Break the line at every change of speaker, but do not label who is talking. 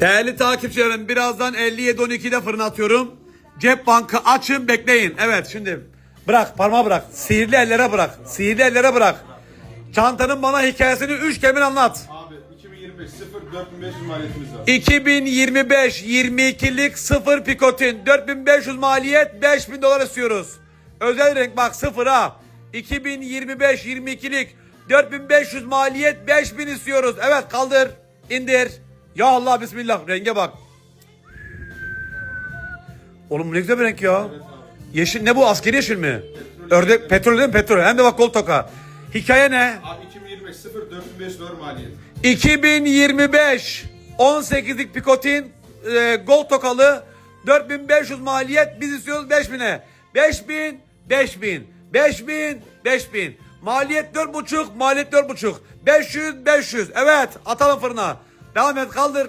Değerli takipçilerim birazdan 57.12'de fırına atıyorum. Cep bankı açın bekleyin. Evet şimdi bırak parmağı bırak. Sihirli ellere bırak. Sihirli ellere bırak. Çantanın bana hikayesini 3 kelimeyle anlat.
Abi 2025 0 4500 maliyetimiz var.
2025 22'lik sıfır pikotin 4500 maliyet 5000 dolar istiyoruz. Özel renk bak sıfır ha. 2025 22'lik 4500 maliyet 5000 istiyoruz. Evet kaldır indir. Ya Allah bismillah renge bak. Oğlum ne güzel bir renk ya. Yeşil ne bu askeri yeşil mi? Ördek petrol değil mi petrol? Hem de bak kol toka. Hikaye ne?
Abi 2025 0 4500 dolar maliyet.
2025 18'lik Pikotin e, gol tokalı 4500 maliyet biz istiyoruz 5000'e. 5000 5000 5000 5000 maliyet 4,5 maliyet 4,5 500 500 evet atalım fırına devam et kaldır kaldır